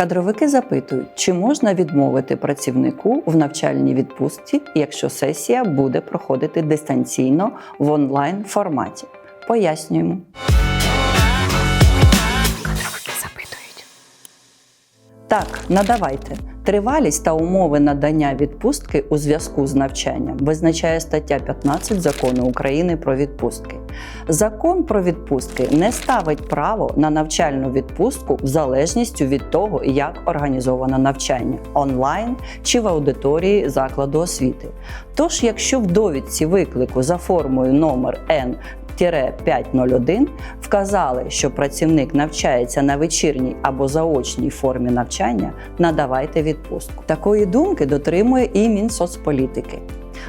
Кадровики запитують, чи можна відмовити працівнику в навчальній відпустці, якщо сесія буде проходити дистанційно в онлайн форматі. Пояснюємо. Запитують. Так, надавайте. Тривалість та умови надання відпустки у зв'язку з навчанням визначає стаття 15 закону України про відпустки. Закон про відпустки не ставить право на навчальну відпустку в залежності від того, як організовано навчання онлайн чи в аудиторії закладу освіти. Тож, якщо в довідці виклику за формою номер Н 501 вказали, що працівник навчається на вечірній або заочній формі навчання, надавайте відпустку. Такої думки дотримує і Мінсоцполітики.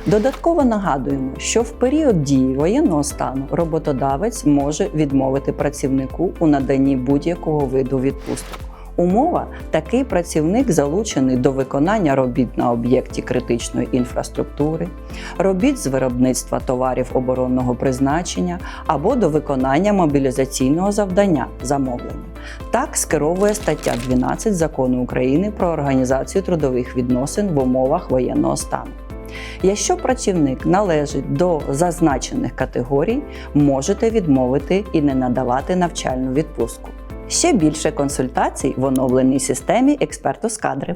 Додатково нагадуємо, що в період дії воєнного стану роботодавець може відмовити працівнику у наданні будь-якого виду відпусток. Умова такий працівник залучений до виконання робіт на об'єкті критичної інфраструктури, робіт з виробництва товарів оборонного призначення або до виконання мобілізаційного завдання замовлення. Так скеровує стаття 12 закону України про організацію трудових відносин в умовах воєнного стану. Якщо працівник належить до зазначених категорій, можете відмовити і не надавати навчальну відпустку. Ще більше консультацій в оновленій системі експерту з кадрів.